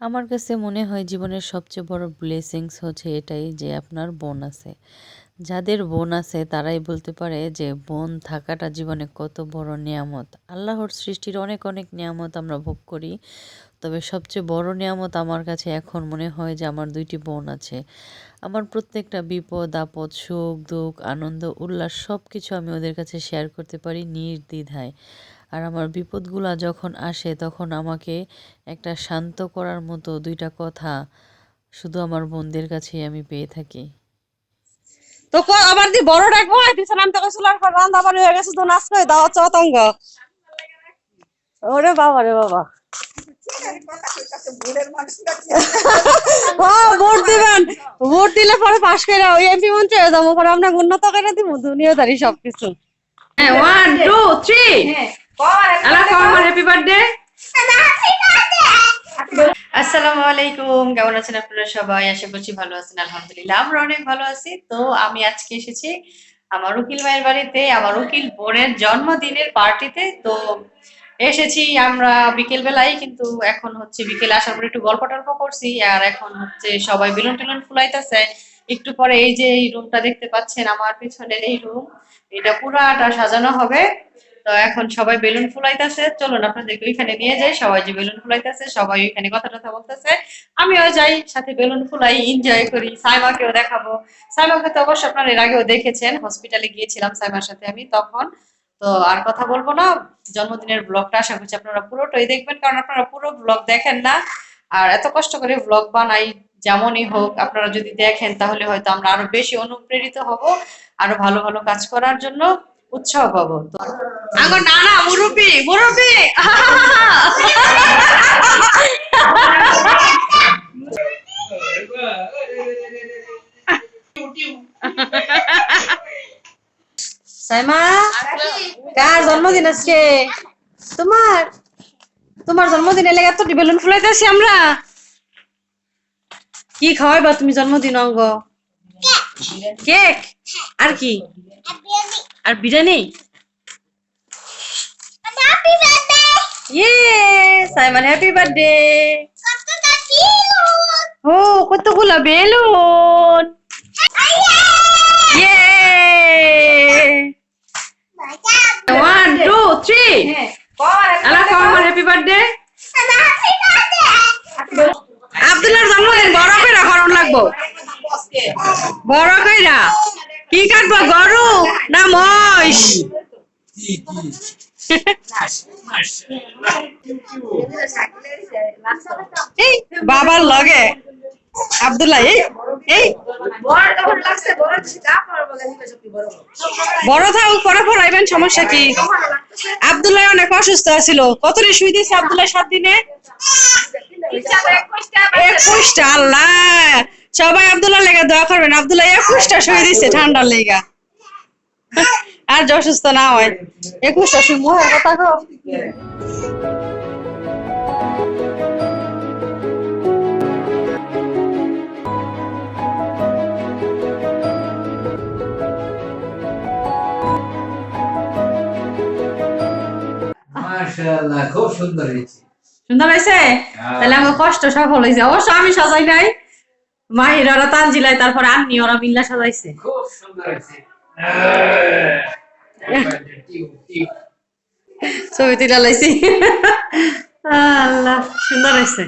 আমার কাছে মনে হয় জীবনের সবচেয়ে বড় ব্লেসিংস হচ্ছে এটাই যে আপনার বোন আছে। যাদের বোন আছে তারাই বলতে পারে যে বোন থাকাটা জীবনে কত বড় নিয়ামত। আল্লাহর সৃষ্টির অনেক অনেক নিয়ামত আমরা ভোগ করি। তবে সবচেয়ে বড় নিয়ামত আমার কাছে এখন মনে হয় যে আমার দুইটি বোন আছে। আমার প্রত্যেকটা বিপদ, আপদ, সুখ, দুঃখ, আনন্দ, উল্লাস সব কিছু আমি ওদের কাছে শেয়ার করতে পারি নির্দ্বিধায়। আর আমার বিপদগুলা যখন আসে তখন আমাকে একটা শান্ত করার মতো দুইটা কথা শুধু আমার বোনদের কাছেই আমি পেয়ে থাকি। তো কো আবার দি বড় ডাকবো দিছে নাম তো কইছিল আর রান্না বাড়ি হয়ে গেছে তো নাচ করে দাও চতঙ্গ ওরে বাবা রে বাবা। ভোট দিবেন। ভোট দিলে পরে পাশ করে ওই এমপি মন্ত্রী হয়ে যাব পরে আমরা উন্নত করে দিব দুনিয়াদারি সবকিছু। হ্যাঁ one two three happy birthday আসসালামু আলাইকুম কেমন আছেন আপনারা সবাই? আশা করছি ভালো আছেন আলহামদুলিল্লাহ। আমরা অনেক ভালো আছি। তো আমি আজকে এসেছি আমার উকিল ভাইয়ের বাড়িতে আমার উকিল বোনের জন্মদিনের পার্টিতে। তো এসেছি আমরা বিকেল বেলায় কিন্তু এখন হচ্ছে বিকেল আসার পরে একটু গল্প টল্প করছি আর এখন হচ্ছে সবাই বেলুন টেলুন ফুলাইতেছে। একটু পরে এই যে এই রুমটা দেখতে পাচ্ছেন আমার পিছনের এই রুম এটা পুরাটা সাজানো হবে। তো এখন সবাই বেলুন ফুলাইতেছে। চলুন আপনাদেরকে ওইখানে নিয়ে যাই। সবাই যে বেলুন ফুলাইতেছে, সবাই ওইখানে কথা টথা বলতেছে। আমিও যাই, সাথে বেলুন ফুলাই এনজয় করি। সাইমাকেও দেখাবো। সাইমাকে তো অবশ্য আপনারা এর আগেও দেখেছেন। হসপিটালে গিয়েছিলাম সাইমার সাথে আমি তখন। তো আর কথা বলব না। জন্মদিনের ব্লগটা আশা করছি আপনারা পুরোটাই দেখবেন। কারণ আপনারা পুরো ব্লগ দেখেন না। আর এত কষ্ট করে ব্লগ বানাই যেমনই হোক, আপনারা যদি দেখেন তাহলে হয়তো আমরা আরও বেশি অনুপ্রেরিত হব। আরও ভালো ভালো কাজ করার জন্য। উৎসাহ পাবো। তো আগো না না মুরব্বি মুরব্বি! সাইমা কার জন্মদিন আজকে? তোমার তোমার জন্মদিনে লেগে এত বেলুন ফুলাইতেছি আমরা। কি খাওয়াইবা তুমি জন্মদিন অঙ্গ? কেক আর কি? আর বিরিয়ানি ইয়ে সাইমান হ্যাপি বার্থডে ও কতগুলা বেলুন? ইয়ে ওয়ান টু থ্রি আল্লাহ আমার হ্যাপি বার্থডে আব্দুল্লাহর জন্মদিন বড় কইরা করণ লাগবো বড় কি কাটবো? গরু না মহিষ এই বাবার লগে আব্দুল্লাহ এই এই। বড় থাক পরে পড়াইবেন সমস্যা কি? আব্দুল্লাহ অনেক অসুস্থ ছিল কতদিন শুই দিয়েছে আব্দুল্লাহ সাত দিনে? একুশটা আল্লাহ। সবাই আব্দুল্লাহ লেগে দোয়া করবেন। আব্দুল্লাহ একুশটা শুয়ে দিচ্ছে ঠান্ডার লেগা। আর যে অসুস্থ না হয়। একুশটা শুই মুহের কথা মাশাআল্লাহ খুব সুন্দর হয়েছে। সুন্দর হয়েছে? তাহলে আমার কষ্ট সফল হয়েছে। অবশ্য আমি সাজাই নাই। মাহির ওরা তানজিলাই তারপরে আন্নি ওরা মিল্লা সাজাইছে। খুব সুন্দর হয়েছে। ছবি তুলে লাইছি। আল্লাহ সুন্দর হয়েছে।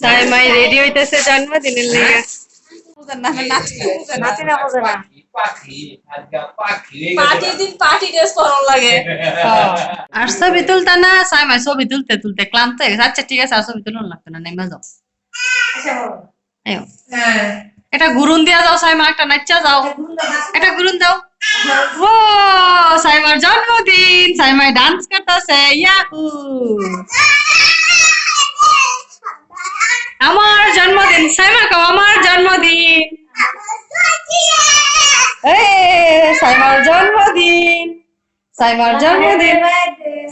সাই মাই রেডি হইতেছে জন্মদিনের লেগে। পরানো লাগে। আর ছবি তুলতে না সাইমা ছবি তুলতে তুলতে ক্লান্ত হয়ে গেছে। আচ্ছা ঠিক আছে আর ছবি তুলুন লাগতো না নেমে যাও। আয়ো। এটা গুরুন দিয়া যাও সাইমা একটা নাচা যাও। এটা গুরুন দাও। ও সাইমার জন্মদিন। সাইমাই ডান্স করতেছে ইয়াহু। আমার জন্মদিন সাইমা কাও আমার জন্মদিন। সাইমার জন্মদিন। সাইমার জন্মদিন।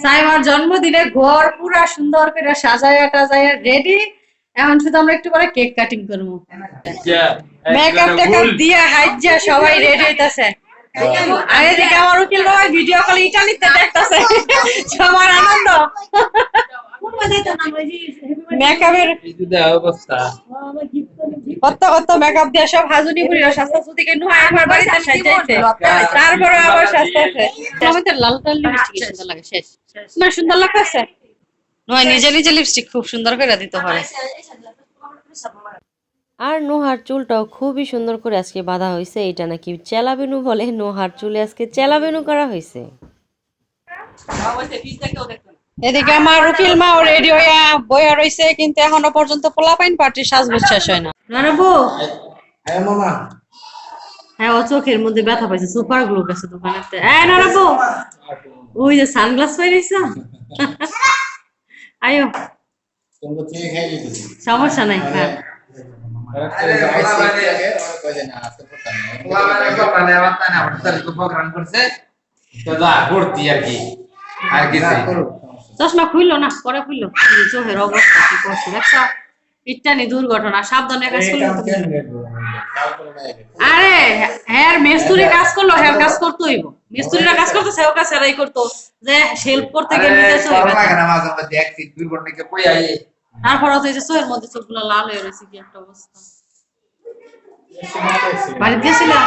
সাইমার জন্মদিনে ঘর পুরা সুন্দর করে সাজায়া টাজায়া রেডি এখন শুধু আমরা একটু পরে কেক কাটিং করব। মেকআপ টেকআপ দিয়ে হাইজা সবাই রেডি হইতাছে। আর এদিকে আমার উকিল বাবা ভিডিও কল ইটালিতে দেখতাছে। সবার আনন্দ। মেকআপের অবস্থা কত কত মেকআপ দিয়ে সব হাজুনি বুড়িরা স্বাস্থ্য সুদিকে নুহা আমার বাড়িতে সাজাইছে। তারপরে আবার স্বাস্থ্য আমাদের লাল লাল লিপস্টিক সুন্দর লাগে শেষ তোমার সুন্দর লাগতেছে। নয় নিজে নিজে লিপস্টিক খুব সুন্দর করে দিতে পারে আর নোহার চুলটাও খুবই সুন্দর করে আজকে বাঁধা হয়েছে এটা নাকি চেলাবেনু বলে নোহার চুলে আজকে চেলাবেনু করা হয়েছে। এদিকে আমার উকিল মা রেডি হইয়া বইয়া রইছে কিন্তু এখনও পর্যন্ত পোলাপাইন পার্টির সাজগোজ শেষ হয় না। নানাবু? হ্যাঁ মামা। হ্যাঁ ও চোখের মধ্যে ব্যথা পাইছে সুপার গ্লু গেছে দোকানেতে। এই নানাবু? ওই যে সানগ্লাস পাইছ আয়ো। সমস্যা নাই হ্যাঁ। চশমা খুললো না, পরে খুললো। চোখের অবস্থা কি করছে? দেখছ ইটানি দুর্ঘটনা, সাবধানে কাজ করল। আরে হ্যাঁ মেস্তুরি কাজ করল হ্যাঁ কাজ করতে হইব। মেস্তুরিরা কাজ করতো সেও কাজ এরাই করতো যে হেল্প করতে গিয়ে নিজে চলে তারপর তো যে চোখের মধ্যে চোখগুলো লাল হয়ে রয়েছে কি একটা অবস্থা। বাড়িতে গেছিলাম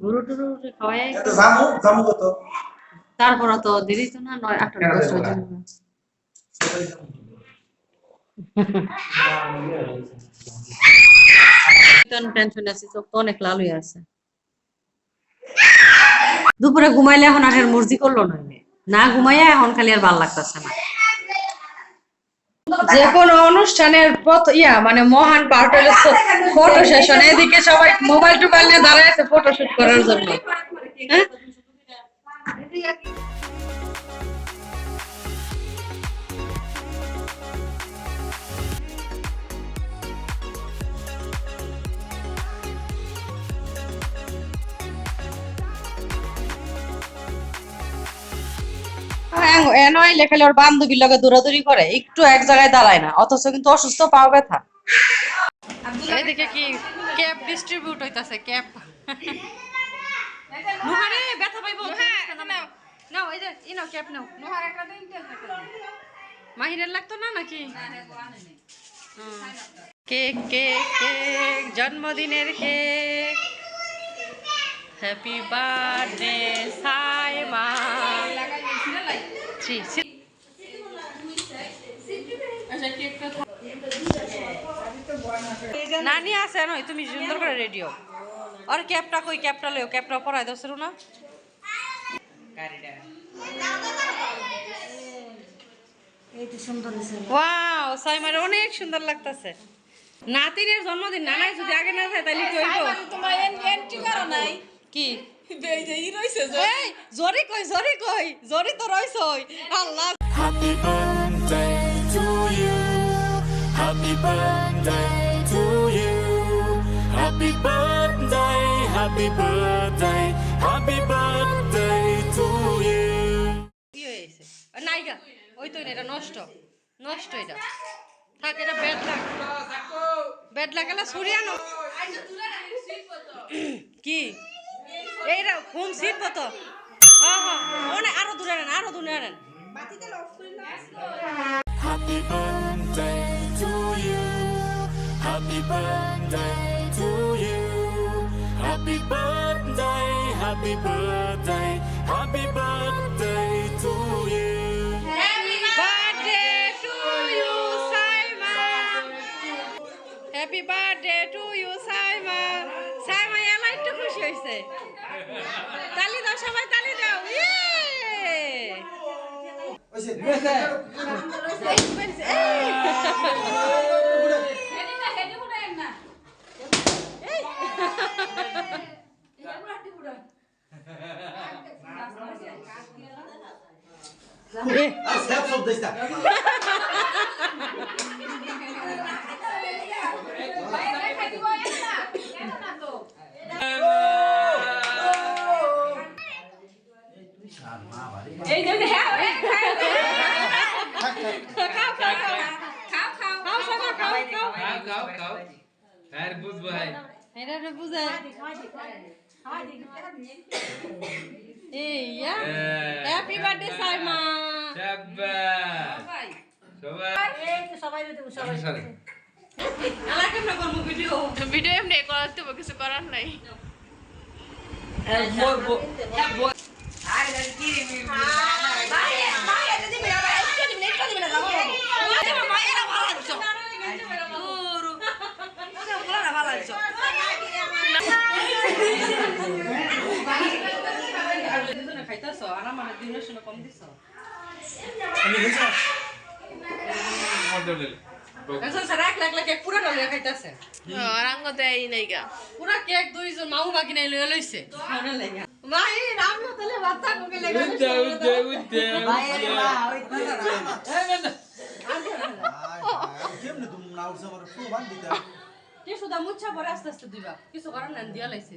গরু টুরু খাওয়াই তারপর তো দেরি তো না নয় আটটা দশ বাজে। টেনশন আছে চোখ তো অনেক লাল হয়ে আছে। দুপুরে ঘুমাইলে এখন আর মর্জি করল নইলে না ঘুমাইয়া এখন খালি আর ভালো লাগতেছে না। যে কোনো অনুষ্ঠানের পথ ইয়া মানে মহান পার্ট ফটো সেশন এদিকে সবাই মোবাইল টোবাইল নিয়ে দাঁড়ায় আছে ফটো শুট করার জন্য। হ্যাঁ? এ নয় লেখালে ওর বান্ধবীর লগে দৌড়াদৌড়ি করে একটু এক জায়গায় দাঁড়ায় না অথচ কিন্তু অসুস্থ পাও ব্যথা। এদিকে কি ক্যাপ ডিস্ট্রিবিউট হইতাছে ক্যাপ নুহারে ব্যথা পাইবো নাও। এই যে ই নাও ক্যাপ নাও। নুহার একটা দিন মাহিরের লাগতো না নাকি? কেক কেক কেক জন্মদিনের কেক। Happy birthday Saima. নানি আছে নয় তুমি সুন্দর করে রেডিও আর ক্যাপটা কই ক্যাপটা লও ক্যাপটা পরাই দাও শুরু না ওয়াও সাইমার অনেক সুন্দর লাগতাছে। নাতিনের জন্মদিন নানাই যদি আগে না থাকে তাহলে কি হইব? তোমার এন্ট্রি করা নাই। কি? এই যে ই রইছে এই জরি কই জরি কই জরি তো রইছই আল্লাহ Happy birthday to you. Happy birthday to you. Happy birthday, happy birthday, happy birthday to you. কি হয়েছে নাইগা ওই তো এটা নষ্ট নষ্ট এটা থাক এটা ব্যাড লাগ ব্যাড লাগালে সরিয়ে আনো কি এইটা হোম সিট কত হ্যাঁ হ্যাঁ অনেক আরও দূরে আনেন আরও দূরে আনেন Happy birthday to you. Happy birthday to you. Happy birthday, happy birthday, happy birthday দাও সবাই তালি দাও। ইয়ে! খাও খাও খাও খাও আর বুঝব ভাই এটা বুঝায় ইয়া হ্যাপি বার্থডে সাইমা আলা কেমনে করব ভিডিও ভিডিও এমনি করতে হবে, কিছু করার নাই পুরা কেক দুইজন মামু বাকি নাই লয়ে লইছে। মাই রাম তাহলে বাচ্চা কোকে লেগে কেমনে তুমি না। উঠছে আমার ফু বান দিতে কি সুদা মুচ্ছা পরে আস্তে আস্তে দিবা কিছু করার না দিয়া লাইছে।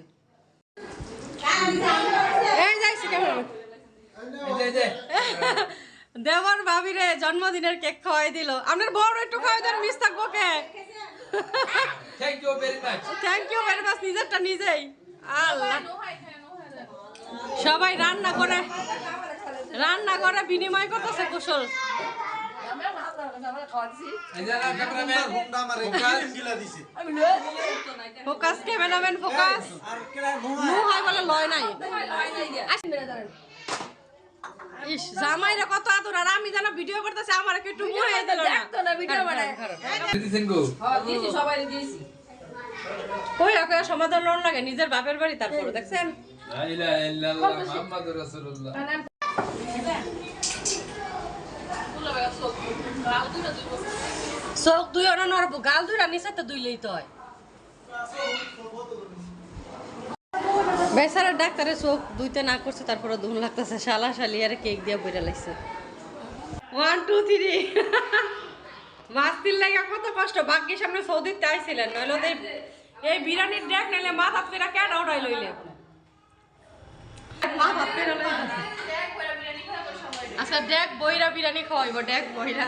এই যাইছি কেমন? দেবর ভাবিরে জন্মদিনের কেক খাওয়াই দিল। আপনার বড় একটু খাওয়াই দেন মিস থাকব কে? Thank you very much thank you very much নিজেরটা নিজেই। আল্লাহ। সবাই রান্না করে রান্না করে বিনিময় করতেছে কুশল। ফোকাস। ক্যামেরাম্যান ফোকাস মু হয় বলে লয় নাই। ইস জামাইরা কত আদর আর আমি জানা ভিডিও করতেছে আমার একটু মুহে দিল না। ভিডিও বানায়। দিছেন গো কই কই সমাধান লোন লাগে নিজের বাপের বাড়ি তারপর দেখছেন। লা ইলাহা ইল্লাল্লাহ মুহাম্মাদুর রাসূলুল্লাহ। চোখ দুই অনা নরব গাল দুইটা নিচে তো দুইলেই তো বেচারা ডাক্তারে চোখ দুইতে না করছে তারপরে দুন লাগতেছে, শালা শালি আর কেক দিয়ে বইরা লাগছে ওয়ান টু থ্রি মাস্তির লাগে কত কষ্ট, ভাগ্যের সামনে সৌদিতে আইছিলেন, নইলে এই- বিরিয়ানির ডেক নাইলে মাথা পেরা কেন ওটাই লইলে আচ্ছা ডেক বইরা বিরিয়ানি খাওয়াইব ডেক বইরা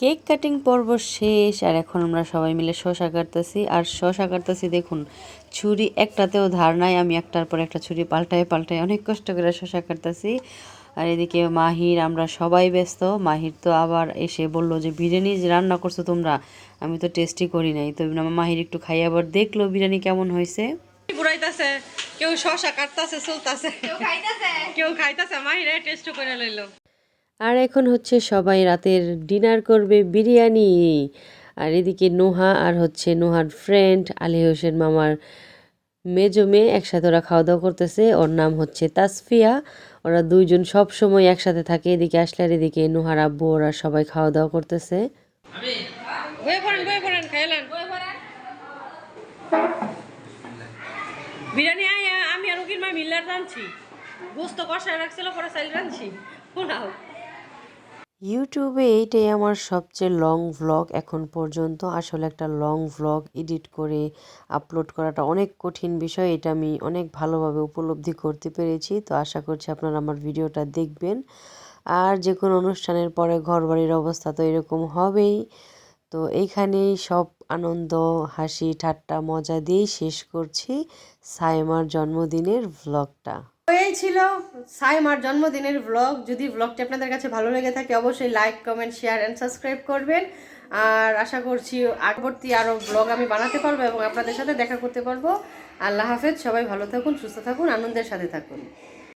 কেক কাটিং পর্ব শেষ আর এখন আমরা সবাই মিলে শশা কাটতেছি। আর শশা কাটতেছি দেখুন ছুরি একটাতেও ধার নাই আমি একটার পর একটা ছুরি পাল্টায় পাল্টায় অনেক কষ্ট করে শশা কাটতেছি। আর এদিকে মাহির আমরা সবাই ব্যস্ত। মাহির তো আবার এসে বলল যে বিরিয়ানি যে রান্না করছ তোমরা? আমি তো টেস্টই করি নাই। তো আমার মাহির একটু খাই আবার দেখল বিরিয়ানি কেমন হয়েছে। কেউ শশা কাটতাছে চলতাছে। কেউ খাইতাছে? কেউ খাইতাছে মাহিরে টেস্ট করে লইলো। আর এখন হচ্ছে সবাই রাতের ডিনার করবে বিরিয়ানি। আর এদিকে নোহা আর হচ্ছে নোহার ফ্রেন্ড আলী হোসেন মামার মেজো মেয়ে একসাথে ওরা খাওয়া দাওয়া করতেছে। ওর নাম হচ্ছে তাসফিয়া। ওরা দুইজন সব সময় একসাথে থাকে। এদিকে আসলে আর এদিকে নোহার আব্বু ওরা সবাই খাওয়া দাওয়া করতেছে বিরিয়ানি আয় আমি আর উকিল মা মিল্লার রাঁধছি। গোস্ত কষায় রাখছিল পরে চাইল রাঁধছি। শোনাও। ইউটিউবে এইটাই আমার সবচেয়ে লং ভ্লগ এখন পর্যন্ত আসলে একটা লং ভ্লগ এডিট করে আপলোড করাটা অনেক কঠিন বিষয়। এটা আমি অনেক ভালোভাবে উপলব্ধি করতে পেরেছি। তো আশা করছি আপনারা আমার ভিডিওটা দেখবেন। আর যে কোনো অনুষ্ঠানের পরে ঘরবাড়ির অবস্থা তো এরকম হবেই। তো এইখানেই সব আনন্দ, হাসি, ঠাট্টা, মজা দিয়েই শেষ করছি সাইমার জন্মদিনের ভ্লগটা এই ছিল সাইমার জন্মদিনের ব্লগ যদি ব্লগটি আপনাদের কাছে ভালো লেগে থাকে, অবশ্যই like comment share and subscribe করবেন। আর আশা করছি আগবর্তী আরও ব্লগ আমি বানাতে পারব এবং আপনাদের সাথে দেখা করতে পারব। আল্লাহ হাফেজ, সবাই ভালো থাকুন, সুস্থ থাকুন, আনন্দের সাথে থাকুন।